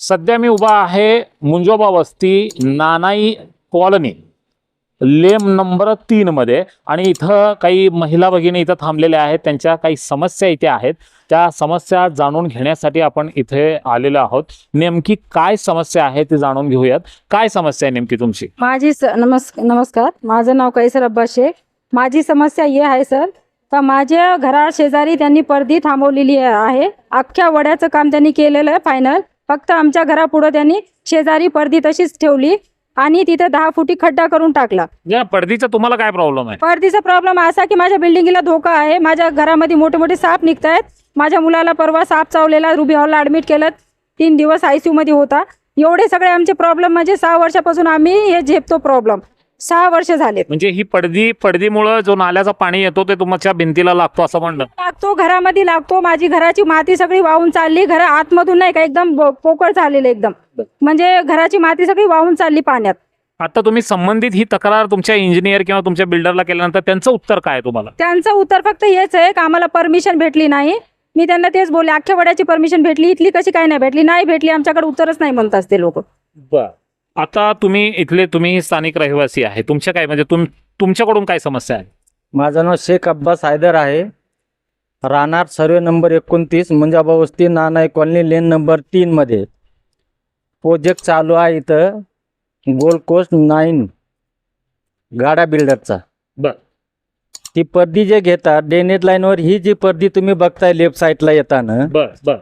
सध्या मी उभा आहे मुंजोबा वस्ती नानाई कॉलनी लेम नंबर तीन मध्ये. आणि इथं काही महिला भगिनी इथं थांबलेल्या आहेत. त्यांच्या काही समस्या इथे आहेत. त्या समस्या जाणून घेण्यासाठी आपण इथे आलेलो आहोत. नेमकी काय समस्या आहे ते जाणून घेऊयात. काय समस्या आहे नेमकी तुमची? माझी स नमस् नमस्कार. माझं नाव कैसर अब्बास शेख. माझी समस्या हे आहे सर का माझ्या घरा शेजारी त्यांनी पर्दी थांबवलेली आहे. अख्ख्या वड्याचं काम त्यांनी केलेलं आहे फायनल फक्त आमच्या घरापुढं त्यांनी शेजारी पर्दी तशीच ठेवली आणि तिथे दहा फुटी खड्डा करून टाकला. या पडदीचा तुम्हाला काय प्रॉब्लेम आहे? पर्दीचा प्रॉब्लेम असा की माझ्या बिल्डिंगला धोका आहे. माझ्या घरामध्ये मोठे मोठे साप निघत आहेत माझ्या मुलाला परवा साप चावलेला रुबी हॉलला ॲडमिट केलं. तीन दिवस आय सी मध्ये होता. एवढे सगळे आमचे प्रॉब्लेम म्हणजे सहा वर्षापासून आम्ही हे झेपतो प्रॉब्लेम सहा वर्ष झालेत. म्हणजे ही पडदी पडदीमुळं जो नाल्याचा पाणी येतो ते तुमच्या भिंतीला लागतो असं म्हणलं लागतो घरामध्ये लागतो. माझी घराची माती सगळी वाहून चालली. घर आतमधून नाही का एकदम ब- पोकळ झालेलं एकदम. म्हणजे घराची माती सगळी वाहून चालली पाण्यात. आता तुम्ही संबंधित ही तक्रार तुमच्या इंजिनियर किंवा तुमच्या बिल्डरला केल्यानंतर त्यांचं उत्तर काय आहे तुम्हाला? त्यांचं उत्तर फक्त हेच आहे का आम्हाला परमिशन भेटली नाही? मी त्यांना तेच बोलले अख्ख्या वड्याची परमिशन भेटली इथली कशी काय नाही भेटली? नाही भेटली आमच्याकडे उत्तरच नाही म्हणतात ते लोक. बर. आता तुम्ही इथले तुम्ही स्थानिक रहिवासी आहे. तुमच्या काय म्हणजे तुम तुमच्याकडून काय समस्या आहे? माझं नाव शेख अब्बास हैदर आहे. राहणार सर्वे नंबर एकोणतीस मंजाबा वस्ती नानाई कॉलनी लेन नंबर तीनमध्ये प्रोजेक्ट चालू आहे इथं. गोल्ड कोस्ट नाईन गाडा बिल्डरचा बर. ती पर्दी जे घेतात डेनेट लाईनवर ही जी पर्दी तुम्ही बघताय लेफ्ट साईडला येताना बर बर.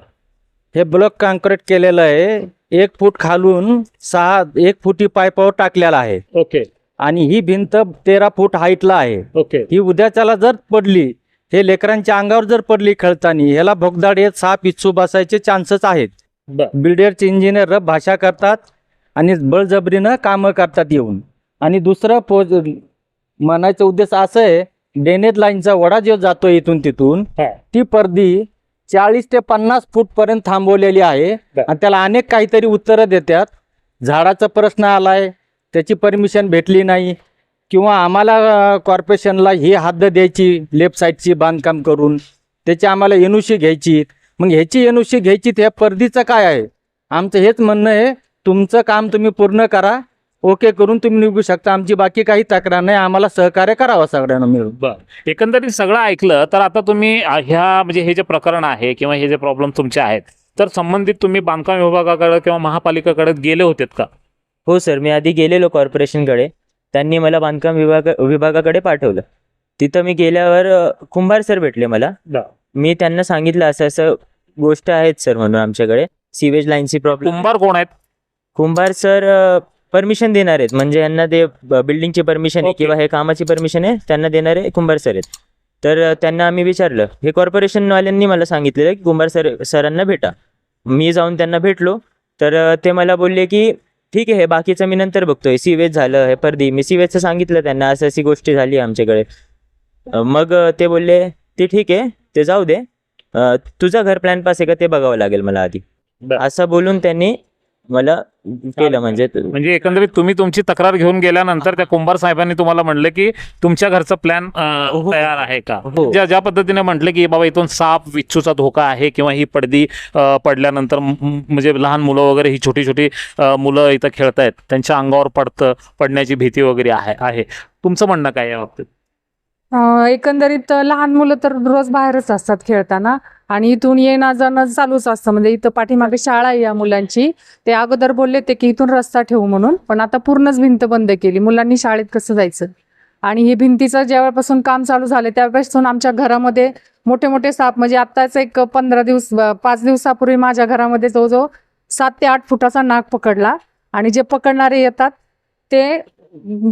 हे ब्लॉक कॉन्क्रीट केलेलं आहे. एक फूट खालून सहा एक फुटी पाईपावर टाकलेला आहे. ओके. आणि ही भिंत तेरा फूट हाईटला आहे. ओके. ही उद्याच्याला जर पडली हे लेकरांच्या अंगावर जर पडली खेळताना ह्याला भोगदाड येत साप इच्छू बसायचे चान्सेस आहेत. बिल्डरचे इंजिनियर रब भाषा करतात आणि बळजबरीनं कामं करतात येऊन. आणि दुसरं पोज म्हणायचा उद्देश असं आहे डेनेट लाईनचा वडा जो जातो इथून तिथून. ती पर्दी चाळीस ते पन्नास फूट पर्यंत थांबवलेली आहे. आणि त्याला अनेक काहीतरी उत्तरं देतात. झाडाचा प्रश्न आलाय त्याची परमिशन भेटली नाही. किंवा आम्हाला कॉर्पोरेशनला ही हद्द द्यायची लेफ्ट साईडची बांधकाम करून. त्याची आम्हाला एनुशी घ्यायची. मग ह्याची एनुशी घ्यायची त्या पर्दीचं काय आहे? आमचं हेच म्हणणं आहे तुमचं काम तुम्ही पूर्ण करा. ओके करून तुम्ही निघू शकता. आमची बाकी काही तक्रार नाही. आम्हाला सहकार्य करावं सगळ्यांना मिळून. बर. एकंदरीत सगळं ऐकलं तर आता तुम्ही ह्या म्हणजे हे जे प्रकरण आहे किंवा हे जे प्रॉब्लेम तुमचे आहेत तर संबंधित तुम्ही बांधकाम विभागाकडे किंवा महापालिकेकडे गेले होतेत का? हो सर मी आधी गेलेलो कॉर्पोरेशनकडे. त्यांनी मला बांधकाम विभाग विभागाकडे पाठवलं. तिथं मी गेल्यावर कुंभार सर भेटले मला. मी त्यांना सांगितलं असं असं गोष्ट आहेत सर म्हणून आमच्याकडे. सिवेज लाईनची प्रॉब्लेम कुंभार कोण आहेत? कुंभार सर परमिशन देणार आहेत. म्हणजे यांना ते बिल्डिंगची परमिशन आहे. किंवा हे कामाची परमिशन आहे त्यांना देणारे कुंभार सर आहेत. तर त्यांना आम्ही विचारलं. हे कॉर्पोरेशनवाल्यांनी मला सांगितलेलं की कुंभार सर सरांना भेटा. मी जाऊन त्यांना भेटलो. तर ते मला बोलले की ठीक आहे हे बाकीचं मी नंतर बघतोय. सीवेज झालं हे पर्दी. मी सीवेजचं सांगितलं त्यांना असं अशी गोष्टी झाली आमच्याकडे. मग ते बोलले ते ठीक आहे ते जाऊ दे. तुझं घर प्लॅन पास आहे का ते बघावं लागेल मला आधी. असं बोलून त्यांनी मला केलं म्हणजे म्हणजे एकंदरीत तुम्ही तुमची तक्रार घेऊन गेल्यानंतर त्या कुंभार साहेबांनी तुम्हाला म्हणलं की तुमच्या घरचं प्लॅन हो. तयार आहे का? हो. ज्या ज्या पद्धतीने म्हटलं की बाबा इथून साप विच्छूचा धोका आहे किंवा ही पडदी पडल्यानंतर म्हणजे लहान मुलं वगैरे ही छोटी छोटी मुलं इथं खेळतायत त्यांच्या अंगावर पडतं पडण्याची भीती वगैरे आहे आहे. तुमचं म्हणणं काय या बाबतीत? अं, एकंदरीत लहान मुलं तर रोज बाहेरच असतात खेळताना. आणि इथून येणं जाणं चालूच असतं. म्हणजे इथं पाठीमागे शाळा आहे या मुलांची. ते अगोदर बोलले ते की इथून रस्ता ठेवू म्हणून. पण आता पूर्णच भिंत बंद केली. मुलांनी शाळेत कसं जायचं? आणि हे भिंतीचं जेव्हापासून काम चालू झालं त्यावेळेपासून आमच्या घरामध्ये मोठे मोठे साप म्हणजे आत्ताच एक पंधरा दिवस पाच दिवसापूर्वी माझ्या घरामध्ये जवळजवळ सात ते आठ फुटाचा नाग पकडला. आणि जे पकडणारे येतात ते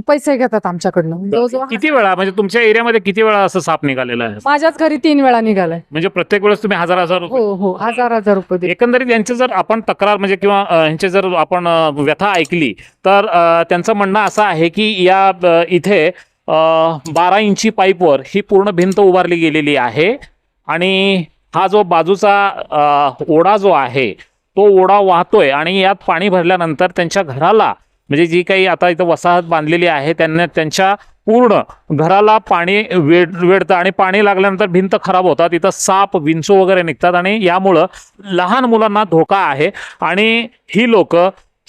पैसे घेतात आमच्याकडनं. जवळजवळ किती वेळा म्हणजे तुमच्या एरियामध्ये किती वेळा असं साप निघालेला आहे? माझ्याच घरी तीन वेळा निघालाय. म्हणजे प्रत्येक वेळेस तुम्ही हजार हजार रुपये हो हो हजार हजार रुपये दिले. एकंदरीत यांचे जर आपण तक्रार म्हणजे किंवा अ, यांचे जर आपण अ, व्यथा ऐकली तर अ, त्यांचं म्हणणं असं आहे की या अ, इथे बारा इंची पाईपवर ही पूर्ण भिंत उभारली गेलेली आहे. आणि हा जो बाजूचा अ, ओढा जो आहे तो ओढा वाहतोय आणि यात पाणी भरल्यानंतर त्यांच्या घराला म्हणजे जी काही आता इथं वसाहत बांधलेली आहे त्यांना त्यांच्या पूर्ण घराला पाणी वेड वेढतं आणि पाणी लागल्यानंतर भिंत खराब होतात. तिथं साप विंचू वगैरे निघतात आणि यामुळं लहान मुलांना धोका आहे. आणि ही लोक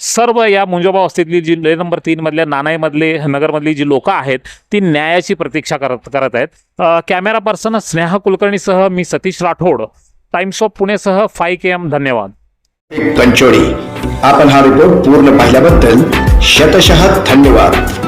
सर्व या मुंजोबा वस्तीतली जी ले नंबर तीन मधल्या नानाईमधले नगरमधली जी लोक आहेत ती न्यायाची प्रतीक्षा करत करत आहेत. कॅमेरा पर्सन स्नेहा कुलकर्णीसह मी सतीश राठोड. टाइम्स ऑफ पुणेसह फाय के एम. धन्यवाद. पंचोडी आपण हा रिपोर्ट पूर्ण पाहिल्याबद्दल शतशः धन्यवाद.